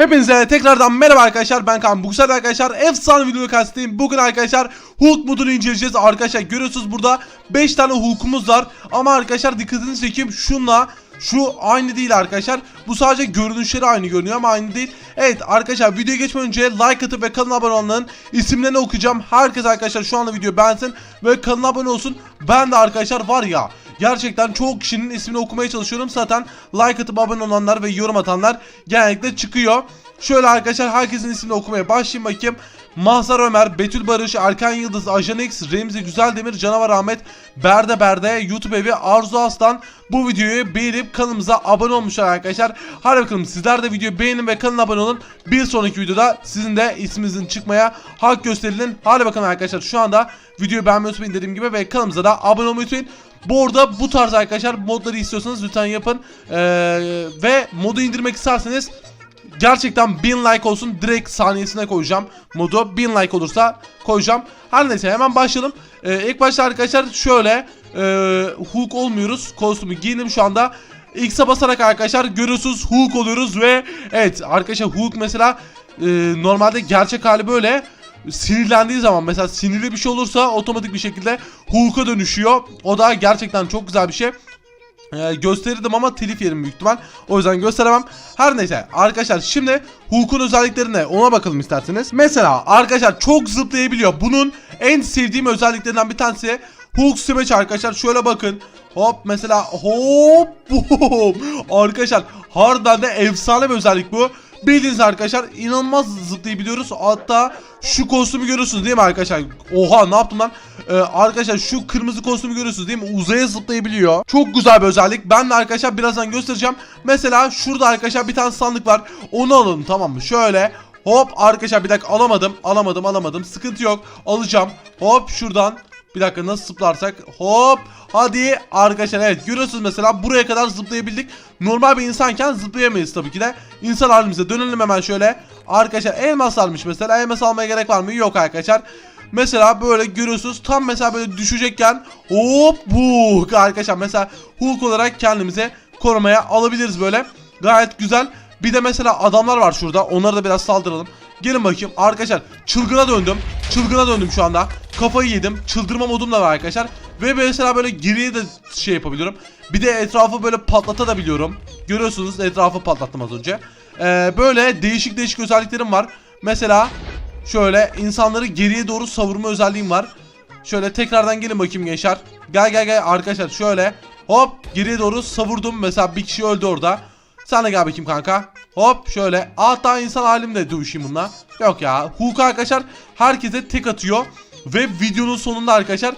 Hepinize tekrardan merhaba arkadaşlar ben Kaan sefer arkadaşlar. Efsane video karşısındayım Bugün arkadaşlar Hulk modunu inceleyeceğiz. Arkadaşlar görüyorsunuz burada 5 tane Hulk'umuz var. Ama arkadaşlar dikkatinizi çekeyim şunla şu aynı değil arkadaşlar. Bu sadece görünüşleri aynı görünüyor ama aynı değil. Evet arkadaşlar videoya geçmeden önce like atıp ve kanala abone olanların isimlerini okuyacağım. Herkes arkadaşlar şu anda videoyu beğensin ve kanala abone olsun. Ben de arkadaşlar var ya Gerçekten çok kişinin ismini okumaya çalışıyorum. Zaten like atıp abone olanlar ve yorum atanlar genellikle çıkıyor. Şöyle arkadaşlar herkesin ismini okumaya başlayayım bakayım. Mahzar Ömer, Betül Barış, Erkan Yıldız, Ajan X, Remzi Güzeldemir, Canavar Ahmet, Berde Berde, YouTube evi, Arzu Aslan bu videoyu beğenip kanalımıza abone olmuşlar arkadaşlar. Hadi bakalım sizler de videoyu beğenin ve kanala abone olun. Bir sonraki videoda sizin de isminizin çıkmaya hak gösterilin. Hadi bakalım arkadaşlar şu anda videoyu beğenmeyi unutmayın dediğim gibi ve kanalımıza da abone olmayı unutmayın. Bu arada bu tarz arkadaşlar modları istiyorsanız lütfen yapın. Ee, ve modu indirmek isterseniz gerçekten 1000 like olsun direkt saniyesine koyacağım modu. 1000 like olursa koyacağım. Her neyse hemen başlayalım. Ee, ilk başta arkadaşlar şöyle e, Hulk olmuyoruz. Kostümü giyindim şu anda. X'e basarak arkadaşlar görüyorsunuz Hulk oluyoruz ve evet arkadaşlar Hulk mesela e, normalde gerçek hali böyle sinirlendiği zaman mesela sinirli bir şey olursa otomatik bir şekilde Hulk'a dönüşüyor. O da gerçekten çok güzel bir şey. Ee, gösterirdim ama telif yerim büyük ihtimal. O yüzden gösteremem. Her neyse arkadaşlar şimdi Hulk'un özelliklerine ona bakalım isterseniz. Mesela arkadaşlar çok zıplayabiliyor. Bunun en sevdiğim özelliklerinden bir tanesi Hulk Smash arkadaşlar. Şöyle bakın. Hop mesela hop. Arkadaşlar harbiden de efsane bir özellik bu. Bildiğiniz arkadaşlar inanılmaz zıplayabiliyoruz. Hatta şu kostümü görüyorsunuz değil mi arkadaşlar? Oha ne yaptım lan? Ee, arkadaşlar şu kırmızı kostümü görüyorsunuz değil mi? Uzaya zıplayabiliyor. Çok güzel bir özellik. Ben de arkadaşlar birazdan göstereceğim. Mesela şurada arkadaşlar bir tane sandık var. Onu alalım tamam mı? Şöyle hop arkadaşlar bir dakika alamadım. Alamadım alamadım. Sıkıntı yok. Alacağım. Hop şuradan. Bir dakika nasıl zıplarsak? Hop! Hadi arkadaşlar evet görüyorsunuz mesela buraya kadar zıplayabildik. Normal bir insanken zıplayamayız tabii ki de. İnsan halimize dönelim hemen şöyle. Arkadaşlar elmas almış mesela. Elmas almaya gerek var mı? Yok arkadaşlar. Mesela böyle görüyorsunuz tam mesela böyle düşecekken hop bu arkadaşlar. Mesela Hulk olarak kendimize korumaya alabiliriz böyle. Gayet güzel. Bir de mesela adamlar var şurada. Onlara da biraz saldıralım. Gelin bakayım. Arkadaşlar çılgına döndüm. Çılgına döndüm şu anda kafayı yedim. Çıldırma modum da var arkadaşlar. Ve mesela böyle geriye de şey yapabiliyorum. Bir de etrafı böyle patlatabiliyorum görüyorsunuz etrafı patlattım az önce. Ee, böyle değişik değişik özelliklerim var. Mesela şöyle insanları geriye doğru savurma özelliğim var. Şöyle tekrardan gelin bakayım gençler. Gel gel gel arkadaşlar. Şöyle hop geriye doğru savurdum. Mesela bir kişi öldü orada. Sen de gel bakayım kanka. Hop şöyle. Hatta insan halimle dövüşeyim bununla. Yok ya. Hulk arkadaşlar herkese tek atıyor. Ve videonun sonunda arkadaşlar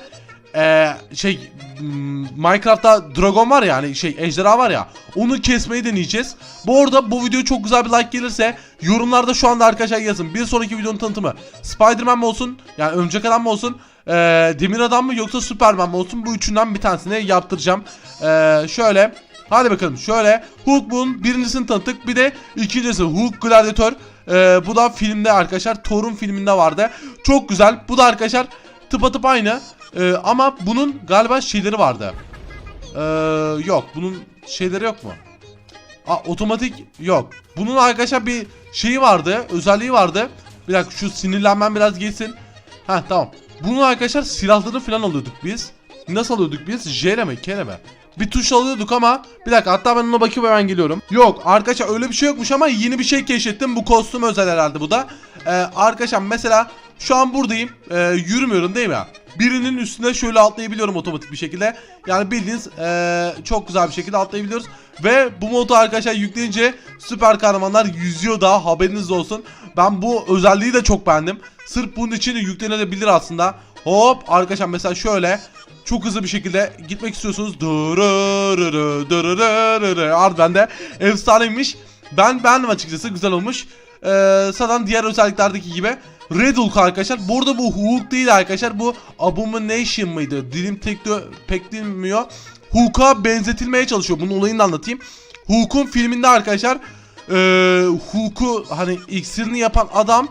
ee, şey hmm, Minecraft'ta dragon var ya hani şey ejderha var ya onu kesmeyi deneyeceğiz. Bu arada bu video çok güzel bir like gelirse yorumlarda şu anda arkadaşlar yazın. Bir sonraki videonun tanıtımı Spider-Man mi olsun yani örümcek adam mı olsun ee, demir adam mı yoksa Superman mi olsun bu üçünden bir tanesini yaptıracağım. Ee, şöyle Hadi bakalım şöyle Hulk bunun birincisini tanıttık. Bir de ikincisi Hulk Gladiator. Ee, bu da filmde arkadaşlar Thor'un filminde vardı. Çok güzel. Bu da arkadaşlar tıpatıp aynı. Ee, ama bunun galiba şeyleri vardı. Ee, yok bunun şeyleri yok mu? Aa, otomatik yok. Bunun arkadaşlar bir şeyi vardı özelliği vardı. Bir dakika şu sinirlenmem biraz geçsin. Ha tamam. Bunun arkadaşlar silahlarını falan alıyorduk biz. Nasıl alıyorduk biz? J mi K mi bir tuş alıyorduk ama bir dakika hatta ben ona bakıp hemen geliyorum. Yok arkadaşlar öyle bir şey yokmuş ama yeni bir şey keşfettim. Bu kostüm özel herhalde bu da. Ee, arkadaşlar mesela şu an buradayım. Ee, yürümüyorum değil mi? Birinin üstüne şöyle atlayabiliyorum otomatik bir şekilde. Yani bildiğiniz ee, çok güzel bir şekilde atlayabiliyoruz. Ve bu modu arkadaşlar yükleyince süper kahramanlar yüzüyor daha haberiniz olsun. Ben bu özelliği de çok beğendim. Sırf bunun için yüklenebilir aslında. Hop arkadaşlar mesela şöyle çok hızlı bir şekilde gitmek istiyorsunuz. Harbiden de efsaneymiş. Ben beğendim açıkçası güzel olmuş. Ee, zaten diğer özelliklerdeki gibi Red Hulk arkadaşlar. Burada bu Hulk değil arkadaşlar. Bu Abomination mıydı? Dilim tek pek bilmiyor. Hulk'a benzetilmeye çalışıyor. Bunun olayını da anlatayım. Hulk'un filminde arkadaşlar e, Hulk'u hani iksirini yapan adam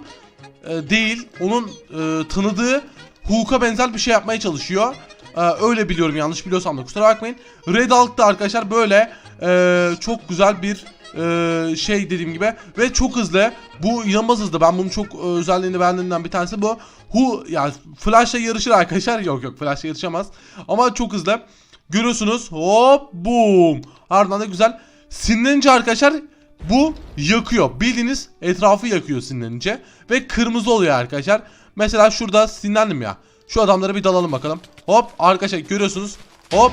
e, değil. Onun e, tanıdığı Hulk'a benzer bir şey yapmaya çalışıyor. Ee, öyle biliyorum yanlış biliyorsam da kusura bakmayın. Red Hulk da arkadaşlar böyle e, çok güzel bir Ee, şey dediğim gibi ve çok hızlı. Bu inanılmaz hızlı. Ben bunun çok e, özelliğini beğendiğimden bir tanesi bu. Hu yani Flash'la yarışır arkadaşlar. Yok yok Flash'la yarışamaz. Ama çok hızlı. Görüyorsunuz. Hop boom. Ardından da güzel. Sinirlenince arkadaşlar bu yakıyor. Bildiğiniz etrafı yakıyor sinirlenince. Ve kırmızı oluyor arkadaşlar. Mesela şurada sinirlendim ya. Şu adamlara bir dalalım bakalım. Hop arkadaşlar görüyorsunuz. Hop.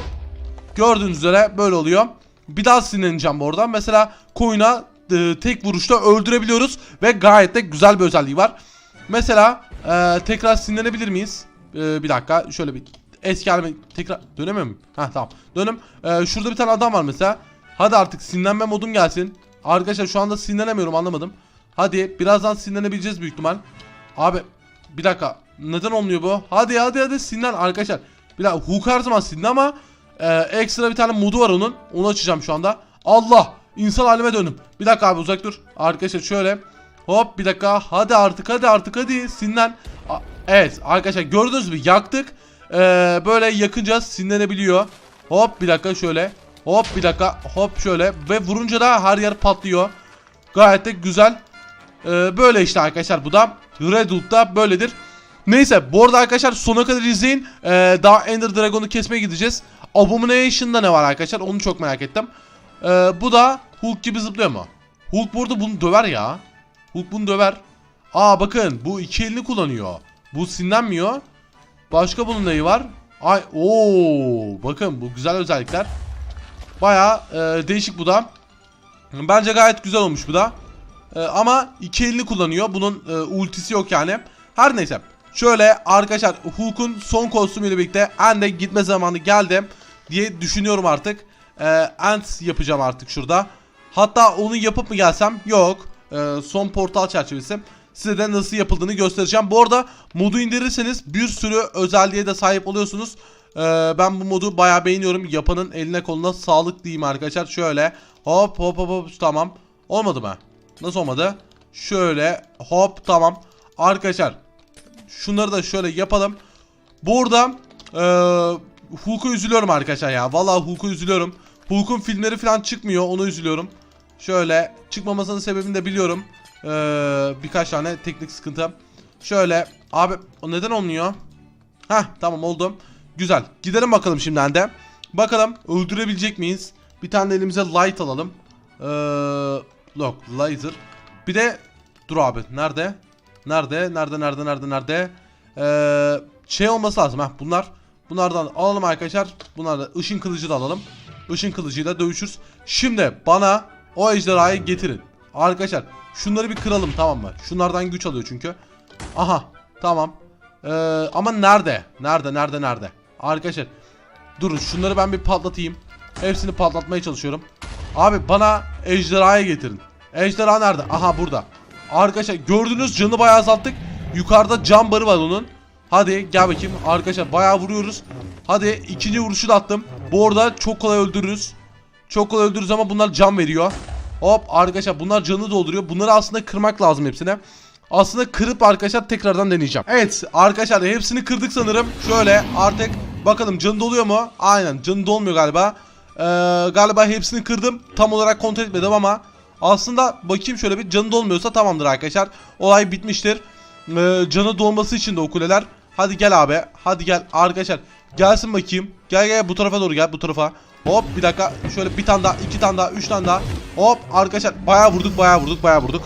Gördüğünüz üzere böyle oluyor. Bir daha sinirleneceğim bu arada. Mesela koyuna e, tek vuruşta öldürebiliyoruz. Ve gayet de güzel bir özelliği var. Mesela e, tekrar sinirlenebilir miyiz? E, bir dakika şöyle bir eski halime tekrar dönemiyor muyum? Ha tamam dönüm. E, şurada bir tane adam var mesela. Hadi artık sinirlenme modum gelsin. Arkadaşlar şu anda sinirlenemiyorum anlamadım. Hadi birazdan sinirlenebileceğiz büyük ihtimal. Abi bir dakika neden olmuyor bu? Hadi hadi hadi sinirlen arkadaşlar. Bir dakika Hook her zaman sinirlen ama e, ekstra bir tane modu var onun. Onu açacağım şu anda. Allah insan halime döndüm. Bir dakika abi uzak dur. Arkadaşlar şöyle. Hop bir dakika hadi artık hadi artık hadi. A- evet arkadaşlar gördünüz mü yaktık. E, böyle yakınca sinirlenebiliyor. Hop bir dakika şöyle. Hop bir dakika hop şöyle ve vurunca da her yer patlıyor. Gayet de güzel. Ee, böyle işte arkadaşlar bu da Red Hook'ta böyledir. Neyse bu arada arkadaşlar sona kadar izleyin. Ee, daha Ender Dragon'u kesmeye gideceğiz. Abomination'da ne var arkadaşlar onu çok merak ettim. Ee, bu da Hulk gibi zıplıyor mu? Hulk burada bunu döver ya. Hulk bunu döver. Aa bakın bu iki elini kullanıyor. Bu sinirlenmiyor. Başka bunun neyi var? Ay ooo bakın bu güzel özellikler. Baya değişik bu da. Bence gayet güzel olmuş bu da. E, ama iki elini kullanıyor. Bunun e, ultisi yok yani. Her neyse. Şöyle arkadaşlar Hulk'un son kostümüyle birlikte End'e gitme zamanı geldi diye düşünüyorum artık. E, End yapacağım artık şurada. Hatta onu yapıp mı gelsem? Yok. E, son portal çerçevesi. Size de nasıl yapıldığını göstereceğim. Bu arada modu indirirseniz bir sürü özelliğe de sahip oluyorsunuz. Ee, ben bu modu bayağı beğeniyorum. Yapanın eline koluna sağlık diyeyim arkadaşlar. Şöyle hop hop hop hop tamam. Olmadı mı? Nasıl olmadı? Şöyle hop tamam. Arkadaşlar şunları da şöyle yapalım. Burada e, Hulk'a üzülüyorum arkadaşlar ya. Vallahi Hulk'a üzülüyorum. Hulk'un filmleri falan çıkmıyor. Onu üzülüyorum. Şöyle çıkmamasının sebebini de biliyorum. Ee, birkaç tane teknik sıkıntı. Şöyle abi o neden olmuyor? Heh tamam oldu. Güzel. Gidelim bakalım şimdiden de. Bakalım öldürebilecek miyiz? Bir tane elimize light alalım. Ee, yok laser. Bir de dur abi nerede? Nerede? Nerede? Nerede? Nerede? Nerede? Ee, şey olması lazım ha bunlar. Bunlardan alalım arkadaşlar. Bunlar da ışın kılıcı da alalım. Işın kılıcıyla dövüşürüz. Şimdi bana o ejderhayı getirin. Arkadaşlar şunları bir kıralım tamam mı? Şunlardan güç alıyor çünkü. Aha tamam. Ee, ama nerede? Nerede? Nerede? Nerede? Arkadaşlar durun şunları ben bir patlatayım. Hepsini patlatmaya çalışıyorum. Abi bana ejderhayı getirin. Ejderha nerede? Aha burada. Arkadaşlar gördünüz canı bayağı azalttık. Yukarıda cam barı var onun. Hadi gel bakayım. Arkadaşlar bayağı vuruyoruz. Hadi ikinci vuruşu da attım. Bu arada çok kolay öldürürüz. Çok kolay öldürürüz ama bunlar can veriyor. Hop arkadaşlar bunlar canı dolduruyor. Bunları aslında kırmak lazım hepsine. Aslında kırıp arkadaşlar tekrardan deneyeceğim. Evet arkadaşlar hepsini kırdık sanırım. Şöyle artık bakalım canı doluyor mu? Aynen canı dolmuyor galiba. Ee, galiba hepsini kırdım. Tam olarak kontrol etmedim ama aslında bakayım şöyle bir canı dolmuyorsa tamamdır arkadaşlar. Olay bitmiştir. Ee, canı dolması için de o kuleler. Hadi gel abi. Hadi gel arkadaşlar. Gelsin bakayım. Gel gel bu tarafa doğru gel bu tarafa. Hop bir dakika. Şöyle bir tane daha, iki tane daha, üç tane daha. Hop arkadaşlar bayağı vurduk, bayağı vurduk, bayağı vurduk.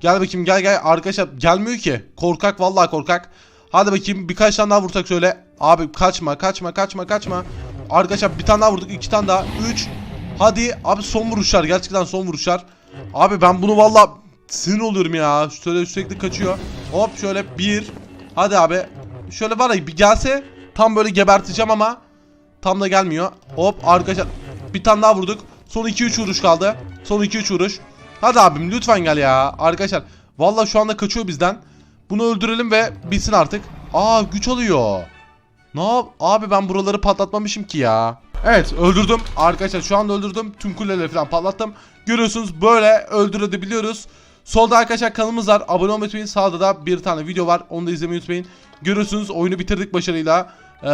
Gel bakayım gel gel arkadaşlar gelmiyor ki. Korkak vallahi korkak. Hadi bakayım birkaç tane daha vursak şöyle. Abi kaçma kaçma kaçma kaçma. Arkadaşlar bir tane daha vurduk iki tane daha. Üç. Hadi abi son vuruşlar gerçekten son vuruşlar. Abi ben bunu vallahi sinir oluyorum ya. Şöyle sürekli kaçıyor. Hop şöyle bir. Hadi abi. Şöyle var ya bir gelse tam böyle geberteceğim ama tam da gelmiyor. Hop arkadaşlar bir tane daha vurduk. Son 2-3 vuruş kaldı. Son 2-3 vuruş. Hadi abim lütfen gel ya. Arkadaşlar vallahi şu anda kaçıyor bizden. Bunu öldürelim ve bitsin artık. Aa güç alıyor. Ne yap? Abi ben buraları patlatmamışım ki ya. Evet öldürdüm. Arkadaşlar şu anda öldürdüm. Tüm kuleleri falan patlattım. Görüyorsunuz böyle öldürebiliyoruz. Solda arkadaşlar kanalımız var. Abone olmayı unutmayın. Sağda da bir tane video var. Onu da izlemeyi unutmayın. Görüyorsunuz oyunu bitirdik başarıyla. Ee,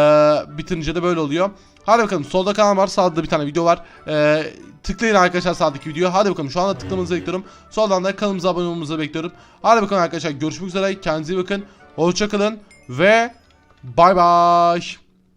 bitirince de böyle oluyor. Hadi bakalım solda kanal var sağda da bir tane video var. Ee, tıklayın arkadaşlar sağdaki videoya. Hadi bakalım şu anda tıklamanızı bekliyorum. Soldan da kanalımıza abone olmanızı bekliyorum. Hadi bakalım arkadaşlar görüşmek üzere. Kendinize iyi bakın. Hoşçakalın ve bay bay.